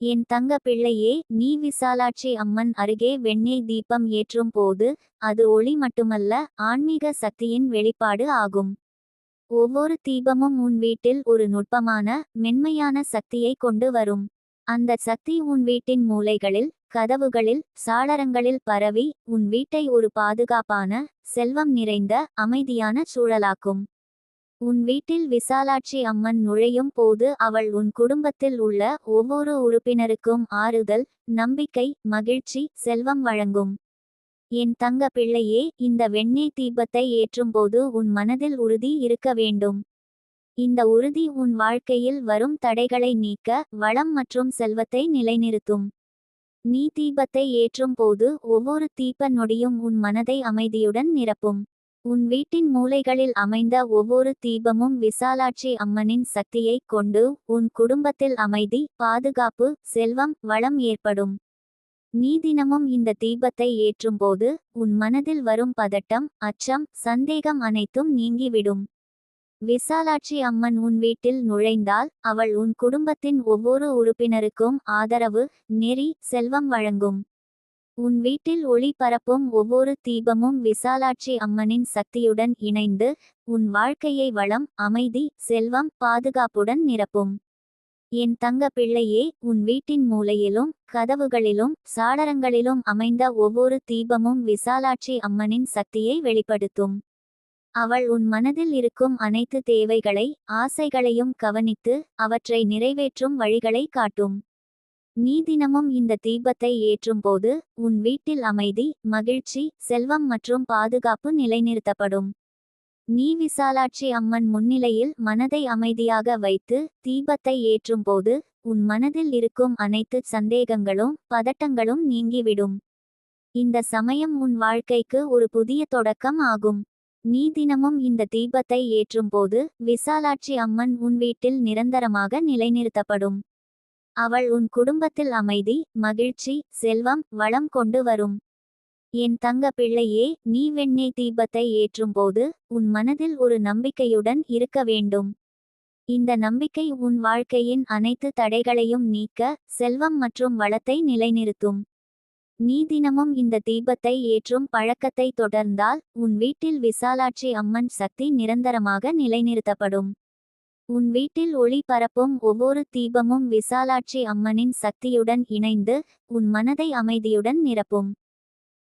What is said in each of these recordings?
என் தங்க பிள்ளையே நீ விசாலாட்சி அம்மன் அருகே வெண்ணெய் தீபம் ஏற்றும் போது அது ஒளி மட்டுமல்ல ஆன்மீக சக்தியின் வெளிப்பாடு ஆகும். ஒவ்வொரு தீபமும் உன் வீட்டில் ஒரு நுட்பமான மென்மையான சக்தியை கொண்டு வரும். அந்த சக்தி உன் வீட்டின் மூலைகளில் கதவுகளில் சாளரங்களில் பரவி உன் வீட்டை ஒரு பாதுகாப்பான செல்வம் நிறைந்த அமைதியான சூழலாக்கும். உன் வீட்டில் விசாலாட்சி அம்மன் நுழையும் போது அவள் உன் குடும்பத்தில் உள்ள ஒவ்வொரு உறுப்பினருக்கும் ஆறுதல் நம்பிக்கை மகிழ்ச்சி செல்வம் வழங்கும். என் தங்க பிள்ளையே இந்த வெண்ணெய் தீபத்தை ஏற்றும்போது உன் மனதில் உறுதி இருக்க வேண்டும். இந்த உறுதி உன் வாழ்க்கையில் வரும் தடைகளை நீக்க வளம் மற்றும் செல்வத்தை நிலைநிறுத்தும். நீ தீபத்தை ஏற்றும் போது ஒவ்வொரு தீப நொடியும் உன் மனதை அமைதியுடன் நிரப்பும். உன் வீட்டின் மூலைகளில் அமைந்த ஒவ்வொரு தீபமும் விசாலாட்சி அம்மனின் சக்தியைக் கொண்டு உன் குடும்பத்தில் அமைதி பாதுகாப்பு செல்வம் வளம் ஏற்படும். நீ தினமும் இந்த தீபத்தை ஏற்றும்போது உன் மனதில் வரும் பதட்டம் அச்சம் சந்தேகம் அனைத்தும் நீங்கிவிடும். விசாலாட்சி அம்மன் உன் வீட்டில் நுழைந்தால் அவள் உன் குடும்பத்தின் ஒவ்வொரு உறுப்பினருக்கும் ஆதரவு நெறி செல்வம் வழங்கும். உன் வீட்டில் ஒளி பரப்பும் ஒவ்வொரு தீபமும் விசாலாட்சி அம்மனின் சக்தியுடன் இணைந்து உன் வாழ்க்கையை வளம் அமைதி செல்வம் பாதுகாப்புடன் நிரப்பும். என் தங்க பிள்ளையே உன் வீட்டின் மூலையிலும் கதவுகளிலும் சாளரங்களிலும் அமைந்த ஒவ்வொரு தீபமும் விசாலாட்சி அம்மனின் சக்தியை வெளிப்படுத்தும். அவள் உன் மனதில் இருக்கும் அனைத்து தேவைகளை ஆசைகளையும் கவனித்து அவற்றை நிறைவேற்றும் வழிகளை காட்டும். நீ தினமும் இந்த தீபத்தை ஏற்றும்போது உன் வீட்டில் அமைதி மகிழ்ச்சி செல்வம் மற்றும் பாதுகாப்பு நிலைநிறுத்தப்படும். நீ விசாலாட்சி அம்மன் முன்னிலையில் மனதை அமைதியாக வைத்து தீபத்தை ஏற்றும்போது உன் மனதில் இருக்கும் அனைத்து சந்தேகங்களும் பதட்டங்களும் நீங்கிவிடும். இந்த சமயம் உன் வாழ்க்கைக்கு ஒரு புதிய தொடக்கம் ஆகும். நீ தினமும் இந்த தீபத்தை ஏற்றும்போது விசாலாட்சி அம்மன் உன் வீட்டில் நிரந்தரமாக நிலைநிறுத்தப்படும். அவள் உன் குடும்பத்தில் அமைதி மகிழ்ச்சி செல்வம் வளம் கொண்டு வரும். என் தங்க பிள்ளையே நீ வெண்ணெய் தீபத்தை ஏற்றும்போது உன் மனதில் ஒரு நம்பிக்கையுடன் இருக்க வேண்டும். இந்த நம்பிக்கை உன் வாழ்க்கையின் அனைத்து தடைகளையும் நீக்க செல்வம் மற்றும் வளத்தை நிலைநிறுத்தும். நீ தினமும் இந்த தீபத்தை ஏற்றும் பழக்கத்தை தொடர்ந்தால் உன் வீட்டில் விசாலாட்சி அம்மன் சக்தி நிரந்தரமாக நிலைநிறுத்தப்படும். உன் வீட்டில் ஒளி பரப்பும் ஒவ்வொரு தீபமும் விசாலாட்சி அம்மனின் சக்தியுடன் இணைந்து உன் மனதை அமைதியுடன் நிரப்பும்.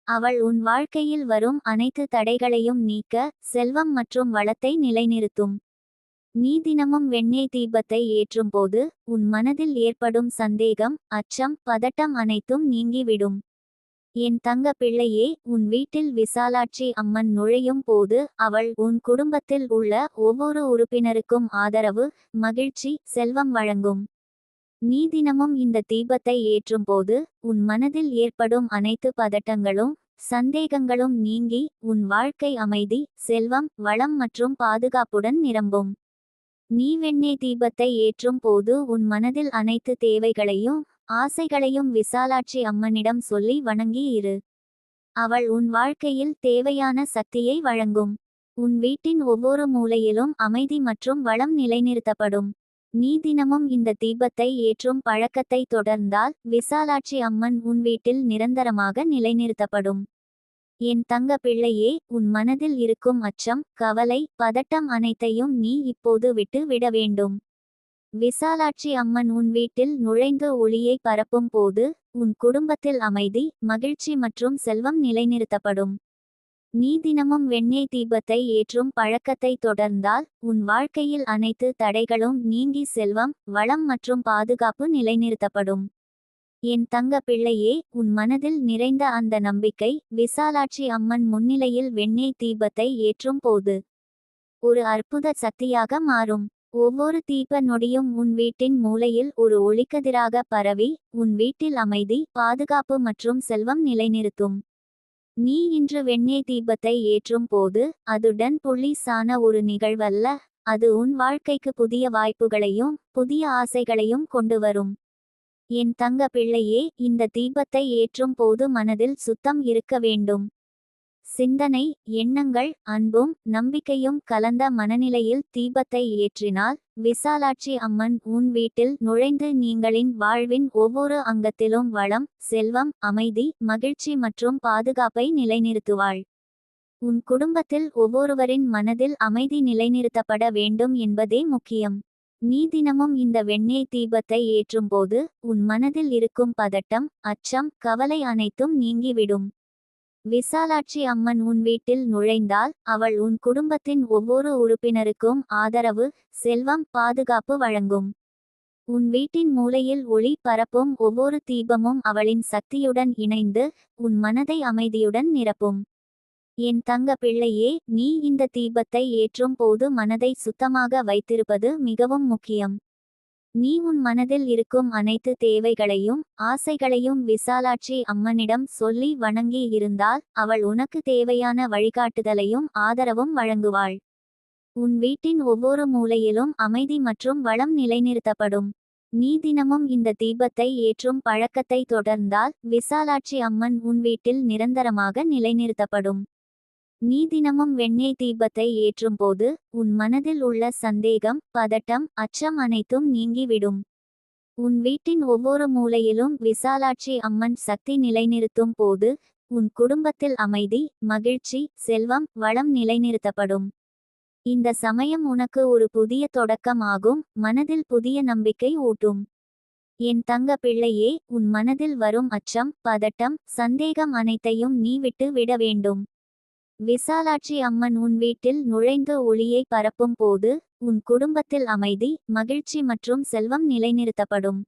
அவள் உன் வாழ்க்கையில் வரும் அனைத்து தடைகளையும் நீக்க செல்வம் மற்றும் வளத்தை நிலைநிறுத்தும். நீ தினமும் வெண்ணெய் தீபத்தை ஏற்றும்போது உன் மனதில் ஏற்படும் சந்தேகம் அச்சம் பதட்டம் அனைத்தும் நீங்கிவிடும். என் தங்க பிள்ளையே உன் வீட்டில் விசாலாட்சி அம்மன் நுழையும் போது அவள் உன் குடும்பத்தில் உள்ள ஒவ்வொரு உறுப்பினருக்கும் ஆதரவு மகிழ்ச்சி செல்வம் வழங்கும். நீ தினமும் இந்த தீபத்தை ஏற்றும் போது உன் மனதில் ஏற்படும் அனைத்து பதட்டங்களும் சந்தேகங்களும் நீங்கி உன் வாழ்க்கை அமைதி செல்வம் வளம் மற்றும் பாதுகாப்புடன் நிரம்பும். நீ வெண்ணே தீபத்தை ஏற்றும் போது உன் மனதில் அனைத்து தேவைகளையும் ஆசைகளையும் விசாலாட்சி அம்மனிடம் சொல்லி வணங்கி இரு. அவள் உன் வாழ்க்கையில் தேவையான சக்தியை வழங்கும். உன் வீட்டின் ஒவ்வொரு மூலையிலும் அமைதி மற்றும் வளம் நிலைநிறுத்தப்படும். நீ தினமும் இந்த தீபத்தை ஏற்றும் பழக்கத்தை தொடர்ந்தால் விசாலாட்சி அம்மன் உன் வீட்டில் நிரந்தரமாக நிலைநிறுத்தப்படும். என் தங்க பிள்ளையே உன் மனதில் இருக்கும் அச்சம் கவலை பதட்டம் அனைத்தையும் நீ இப்போது விட்டு விட வேண்டும். விசாலாட்சி அம்மன் உன் வீட்டில் நுழைந்து ஒளியை பரப்பும் போது உன் குடும்பத்தில் அமைதி மகிழ்ச்சி மற்றும் செல்வம் நிலைநிறுத்தப்படும். நீ தினமும் வெண்ணெய் தீபத்தை ஏற்றும் பழக்கத்தை தொடர்ந்தால் உன் வாழ்க்கையில் அனைத்து தடைகளும் நீங்கி செல்வம் வளம் மற்றும் பாதுகாப்பு நிலைநிறுத்தப்படும். என் தங்க பிள்ளையே உன் மனதில் நிறைந்த அந்த நம்பிக்கை விசாலாட்சி அம்மன் முன்னிலையில் வெண்ணெய் தீபத்தை ஏற்றும் போது ஒரு அற்புத சக்தியாக மாறும். ஒவ்வொரு தீப நொடியும் உன் வீட்டின் மூலையில் ஒரு ஒளிக்கதிராக பரவி உன் வீட்டில் அமைதி பாதுகாப்பு மற்றும் செல்வம் நிலைநிறுத்தும். நீ இன்று வெண்ணெய் தீபத்தை ஏற்றும் போது அதுடன் புள்ளிசான ஒரு நிகழ்வல்ல அது உன் வாழ்க்கைக்கு புதிய வாய்ப்புகளையும் புதிய ஆசைகளையும் கொண்டு வரும். என் தங்க பிள்ளையே இந்த தீபத்தை ஏற்றும் போது மனதில் சுத்தம் இருக்க வேண்டும். சிந்தனை எண்ணங்கள் அன்பும் நம்பிக்கையும் கலந்த மனநிலையில் தீபத்தை ஏற்றினால் விசாலாட்சி அம்மன் உன் வீட்டில் நுழைந்து நீங்களின் வாழ்வின் ஒவ்வொரு அங்கத்திலும் வளம் செல்வம் அமைதி மகிழ்ச்சி மற்றும் பாதுகாப்பை நிலைநிறுத்துவாள். உன் குடும்பத்தில் ஒவ்வொருவரின் மனதில் அமைதி நிலைநிறுத்தப்பட வேண்டும் என்பதே முக்கியம். நீ தினமும் இந்த வெண்ணெய் தீபத்தை ஏற்றும்போது உன் மனதில் இருக்கும் பதட்டம் அச்சம் கவலை அனைத்தும் நீங்கிவிடும். விசாலாட்சி அம்மன் உன் வீட்டில் நுழைந்தால் அவள் உன் குடும்பத்தின் ஒவ்வொரு உறுப்பினருக்கும் ஆதரவு செல்வம் பாதுகாப்பு வழங்கும். உன் வீட்டின் மூலையில் ஒளி பரப்பும் ஒவ்வொரு தீபமும் அவளின் சக்தியுடன் இணைந்து உன் மனதை அமைதியுடன் நிரப்பும். என் தங்க பிள்ளையே நீ இந்த தீபத்தை ஏற்றும் போது மனதை சுத்தமாக வைத்திருப்பது மிகவும் முக்கியம். நீ உன் மனதில் இருக்கும் அனைத்து தேவைகளையும் ஆசைகளையும் விசாலாட்சி அம்மனிடம் சொல்லி வணங்கி இருந்தால் அவள் உனக்கு தேவையான வழிகாட்டுதலையும் ஆதரவும் வழங்குவாள். உன் வீட்டின் ஒவ்வொரு மூலையிலும் அமைதி மற்றும் வளம் நிலைநிறுத்தப்படும். நீ தினமும் இந்த தீபத்தை ஏற்றும் பழக்கத்தை தொடர்ந்தால் விசாலாட்சி அம்மன் உன் வீட்டில் நிரந்தரமாக நிலைநிறுத்தப்படும். நீ தினமும் வெண்ணெய் தீபத்தை ஏற்றும்போது உன் மனதில் உள்ள சந்தேகம் பதட்டம் அச்சம் அனைத்தும் நீங்கிவிடும். உன் வீட்டின் ஒவ்வொரு மூலையிலும் விசாலாட்சி அம்மன் சக்தி நிலைநிறுத்தும் போது உன் குடும்பத்தில் அமைதி மகிழ்ச்சி செல்வம் வளம் நிலைநிறுத்தப்படும். இந்த சமயம் உனக்கு ஒரு புதிய தொடக்கம் ஆகும் மனதில் புதிய நம்பிக்கை ஊட்டும். என் தங்க பிள்ளையே உன் மனதில் வரும் அச்சம் பதட்டம் சந்தேகம் அனைத்தையும் நீ விட்டு விட வேண்டும். விசாலாட்சி அம்மன் உன் வீட்டில் நுழைந்து ஒளியை பரப்பும் போது உன் குடும்பத்தில் அமைதி மகிழ்ச்சி மற்றும் செல்வம் நிலைநிறுத்தப்படும்.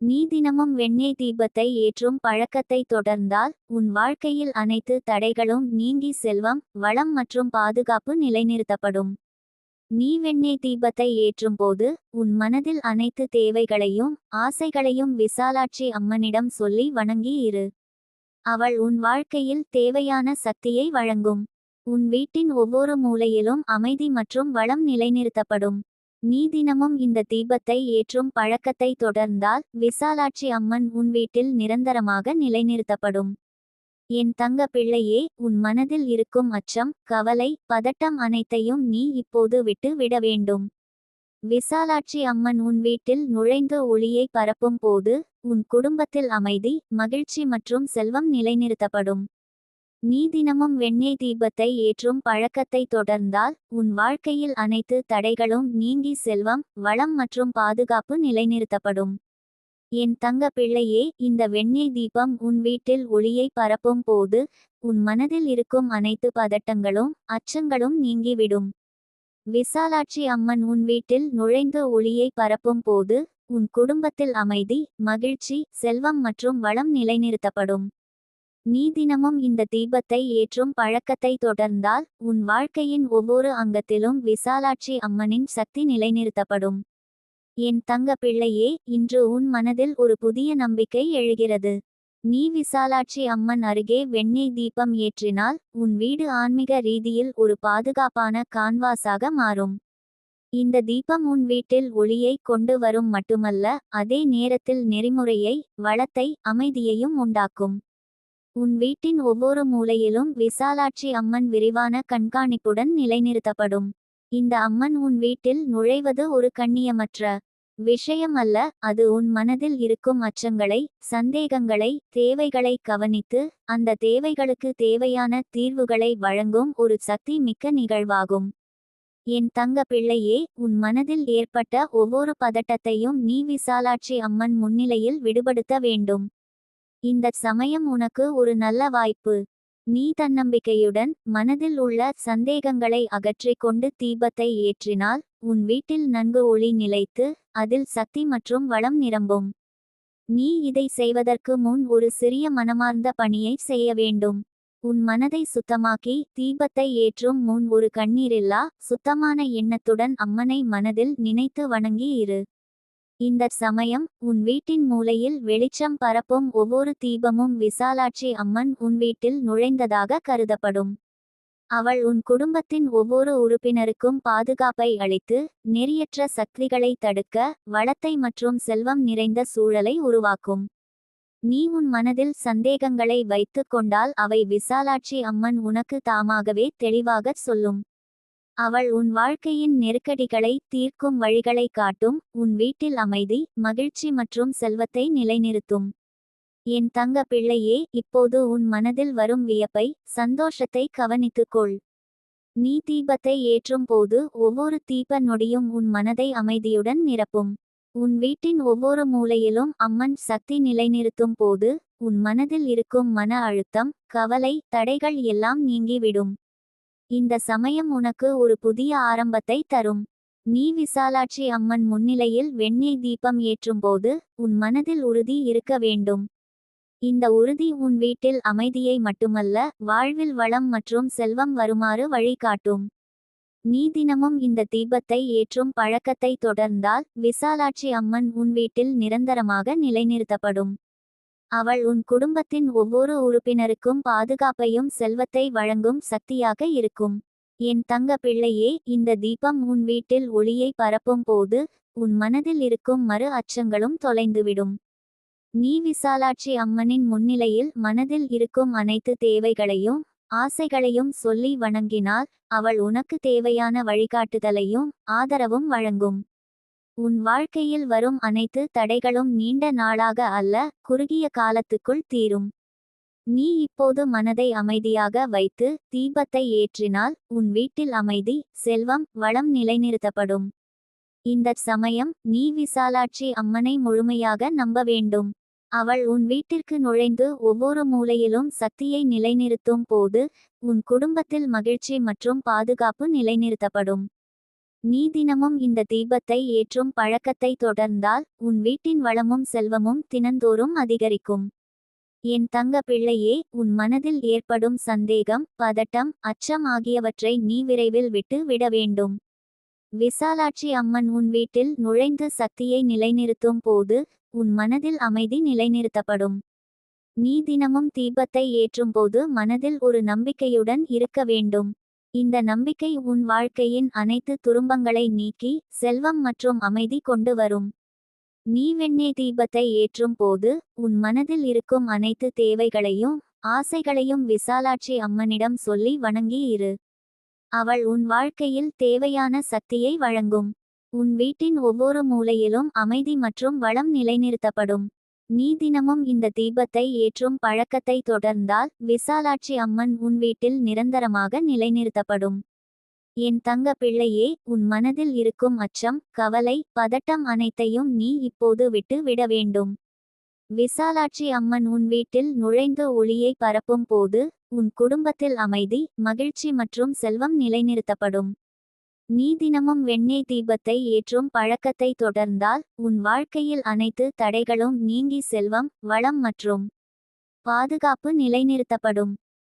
நீ தினமும் வெண்ணெய் தீபத்தை ஏற்றும் பழக்கத்தை தொடர்ந்தால் உன் வாழ்க்கையில் அனைத்து தடைகளும் நீங்கி செல்வம் வளம் மற்றும் பாதுகாப்பு நிலைநிறுத்தப்படும். நீ வெண்ணெய் தீபத்தை ஏற்றும் போது உன் மனதில் அனைத்து தேவைகளையும் ஆசைகளையும் விசாலாட்சி அம்மனிடம் சொல்லி வணங்கி இரு. அவள் உன் வாழ்க்கையில் தேவையான சக்தியை வழங்கும். உன் வீட்டின் ஒவ்வொரு மூலையிலும் அமைதி மற்றும் வளம் நிலைநிறுத்தப்படும். நீ தினமும் இந்த தீபத்தை ஏற்றும் பழக்கத்தை தொடர்ந்தால் விசாலாட்சி அம்மன் உன் வீட்டில் நிரந்தரமாக நிலைநிறுத்தப்படும். என் தங்க பிள்ளையே உன் மனதில் இருக்கும் அச்சம் கவலை பதட்டம் அனைத்தையும் நீ இப்போது விட்டு விட வேண்டும். விசாலாட்சி அம்மன் உன் வீட்டில் நுழைந்து ஒளியை பரப்பும் போது உன் குடும்பத்தில் அமைதி மகிழ்ச்சி மற்றும் செல்வம் நிலைநிறுத்தப்படும். நீ தினமும் வெண்ணெய் தீபத்தை ஏற்றும் பழக்கத்தை தொடர்ந்தால் உன் வாழ்க்கையில் அனைத்து தடைகளும் நீங்கி செல்வம் வளம் மற்றும் பாதுகாப்பு நிலைநிறுத்தப்படும். என் தங்க பிள்ளையே இந்த வெண்ணெய் தீபம் உன் வீட்டில் ஒளியை பரப்பும் போது உன் மனதில் இருக்கும் அனைத்து பதட்டங்களும் அச்சங்களும் நீங்கிவிடும். விசாலாட்சி அம்மன் உன் வீட்டில் நுழைந்து ஒளியை பரப்பும் போது உன் குடும்பத்தில் அமைதி மகிழ்ச்சி செல்வம் மற்றும் வளம் நிலைநிறுத்தப்படும். நீ தினமும் இந்த தீபத்தை ஏற்றும் பழக்கத்தை தொடர்ந்தால் உன் வாழ்க்கையின் ஒவ்வொரு அங்கத்திலும் விசாலாட்சி அம்மனின் சக்தி நிலைநிறுத்தப்படும். என் தங்க பிள்ளையே இன்று உன் மனதில் ஒரு புதிய நம்பிக்கை எழுகிறது. நீ விசாலாட்சி அம்மன் அருகே வெண்ணெய் தீபம் ஏற்றினால் உன் வீடு ஆன்மீக ரீதியில் ஒரு பாதுகாப்பான கான்வாஸாக மாறும். இந்த தீபம் உன் வீட்டில் ஒளியை கொண்டு வரும் மட்டுமல்ல அதே நேரத்தில் நெறிமுறையை வளத்தை அமைதியையும் உண்டாக்கும். உன் வீட்டின் ஒவ்வொரு மூலையிலும் விசாலாட்சி அம்மன் விரிவான கண்காணிப்புடன் நிலைநிறுத்தப்படும். இந்த அம்மன் உன் வீட்டில் நுழைவது ஒரு கண்ணியமற்ற விஷயம் அல்ல அது உன் மனதில் இருக்கும் அச்சங்களை சந்தேகங்களை தேவைகளை கவனித்து அந்த தேவைகளுக்கு தேவையான தீர்வுகளை வழங்கும் ஒரு சக்தி மிக்க நிகழ்வாகும். என் தங்க பிள்ளையே உன் மனதில் ஏற்பட்ட ஒவ்வொரு பதட்டத்தையும் நீ விசாலாட்சி அம்மன் முன்னிலையில் விடுபடுத்த வேண்டும். இந்த சமயம் உனக்கு ஒரு நல்ல வாய்ப்பு. நீ தன்னம்பிக்கையுடன் மனதில் உள்ள சந்தேகங்களை அகற்றிக் கொண்டு தீபத்தை ஏற்றினால் உன் வீட்டில் நன்கு ஒளி நிலைத்து அதில் சக்தி மற்றும் வளம் நிரம்பும். நீ இதை செய்வதற்கு முன் ஒரு சிறிய மனமார்ந்த பணியை செய்ய வேண்டும். உன் மனதை சுத்தமாக்கி தீபத்தை ஏற்றும் முன் ஒரு கண்ணீரில்லா சுத்தமான எண்ணத்துடன் அம்மனை மனதில் நினைத்து வணங்கி இரு. இந்த சமயம் உன் வீட்டின் மூலையில் வெளிச்சம் பரப்பும் ஒவ்வொரு தீபமும் விசாலாட்சி அம்மன் உன் வீட்டில் நுழைந்ததாக கருதப்படும். அவள் உன் குடும்பத்தின் ஒவ்வொரு உறுப்பினருக்கும் பாதுகாப்பை அளித்து நெறியற்ற சக்திகளை தடுக்க வளத்தை மற்றும் செல்வம் நிறைந்த சூழலை உருவாக்கும். நீ உன் மனதில் சந்தேகங்களை வைத்துக் கொண்டால் அவை விசாலாட்சி அம்மன் உனக்கு தாமாகவே தெளிவாகச் சொல்லும். அவள் உன் வாழ்க்கையின் நெருக்கடிகளை தீர்க்கும் வழிகளை காட்டும் உன் வீட்டில் அமைதி மகிழ்ச்சி மற்றும் செல்வத்தை நிலைநிறுத்தும். என் தங்க பிள்ளையே இப்போது உன் மனதில் வரும் வியப்பை சந்தோஷத்தை கவனித்துக்கொள் நீ தீபத்தை ஏற்றும் போது ஒவ்வொரு தீப நொடியும் உன் மனதை அமைதியுடன் நிரப்பும். உன் வீட்டின் ஒவ்வொரு மூலையிலும் அம்மன் சக்தி நிலைநிறுத்தும் போது உன் மனதில் இருக்கும் மன அழுத்தம் கவலை தடைகள் எல்லாம் நீங்கிவிடும். இந்த சமயம் உனக்கு ஒரு புதிய ஆரம்பத்தை தரும். நீ விசாலாட்சி அம்மன் முன்னிலையில் வெண்ணெய் தீபம் ஏற்றும்போது உன் மனதில் உறுதி இருக்க வேண்டும். இந்த உறுதி உன் வீட்டில் அமைதியை மட்டுமல்ல வாழ்வில் வளம் மற்றும் செல்வம் வருமாறு வழிகாட்டும். நீ தினமும் இந்த தீபத்தை ஏற்றும் பழக்கத்தை தொடர்ந்தால் விசாலாட்சி அம்மன் உன் வீட்டில் நிரந்தரமாக நிலைநிறுத்தப்படும். அவள் உன் குடும்பத்தின் ஒவ்வொரு உறுப்பினருக்கும் பாதுகாப்பையும் செல்வத்தை வழங்கும் சக்தியாக இருக்கும். என் தங்க பிள்ளையே இந்த தீபம் உன் வீட்டில் ஒளியை பரப்பும் போது உன் மனதில் இருக்கும் மறு அச்சங்களும் தொலைந்துவிடும். நீ விசாலாட்சி அம்மனின் முன்னிலையில் மனதில் இருக்கும் அனைத்து தேவைகளையும் ஆசைகளையும் சொல்லி வணங்கினால் அவள் உனக்கு தேவையான வழிகாட்டுதலையும் ஆதரவும் வழங்கும். உன் வாழ்க்கையில் வரும் அனைத்து தடைகளும் நீண்ட நாளாக அல்ல குறுகிய காலத்துக்குள் தீரும். நீ இப்போது மனதை அமைதியாக வைத்து தீபத்தை ஏற்றினால் உன் வீட்டில் அமைதி செல்வம் வளம் நிலைநிறுத்தப்படும். இந்த சமயம் நீ விசாலாட்சி அம்மனை முழுமையாக நம்ப வேண்டும். அவள் உன் வீட்டிற்கு நுழைந்து ஒவ்வொரு மூலையிலும் சக்தியை நிலைநிறுத்தும் போது உன் குடும்பத்தில் மகிழ்ச்சி மற்றும் பாதுகாப்பு நிலைநிறுத்தப்படும். நீ தினமும் இந்த தீபத்தை ஏற்றும் பழக்கத்தை தொடர்ந்தால் உன் வீட்டின் வளமும் செல்வமும் தினந்தோறும் அதிகரிக்கும். என் தங்க பிள்ளையே உன் மனதில் ஏற்படும் சந்தேகம் பதட்டம் அச்சம் ஆகியவற்றை நீ விரைவில் விட்டு விட வேண்டும். விசாலாட்சி அம்மன் உன் வீட்டில் நுழைந்து சக்தியை நிலைநிறுத்தும் போது உன் மனதில் அமைதி நிலைநிறுத்தப்படும். நீ தினமும் தீபத்தை ஏற்றும்போது மனதில் ஒரு நம்பிக்கையுடன் இருக்க வேண்டும். இந்த நம்பிக்கை உன் வாழ்க்கையின் அனைத்து துரும்பங்களை நீக்கி செல்வம் மற்றும் அமைதி கொண்டு வரும். நீ வெண்ணே தீபத்தை ஏற்றும் போது உன் மனதில் இருக்கும் அனைத்து தேவைகளையும் ஆசைகளையும் விசாலாட்சி அம்மனிடம் சொல்லி வணங்கி இரு. அவள் உன் வாழ்க்கையில் தேவையான சக்தியை வழங்கும். உன் வீட்டின் ஒவ்வொரு மூலையிலும் அமைதி மற்றும் வளம் நிலைநிறுத்தப்படும். நீ தினமும் இந்த தீபத்தை ஏற்றும் பழக்கத்தை தொடர்ந்தால் விசாலாட்சி அம்மன் உன் வீட்டில் நிரந்தரமாக நிலைநிறுத்தப்படும். என் தங்க பிள்ளையே உன் மனதில் இருக்கும் அச்சம் கவலை பதட்டம் அனைத்தையும் நீ இப்போது விட்டு விட வேண்டும். விசாலாட்சி அம்மன் உன் வீட்டில் நுழைந்து ஒளியை பரப்பும் போது உன் குடும்பத்தில் அமைதி மகிழ்ச்சி மற்றும் செல்வம் நிலைநிறுத்தப்படும். நீ தினமும் வெண்ணெய் தீபத்தை ஏற்றும் பழக்கத்தை தொடர்ந்தால் உன் வாழ்க்கையில் அனைத்து தடைகளும் நீங்கி செல்வம் வளம் மற்றும் பாதுகாப்பு நிலைநிறுத்தப்படும்.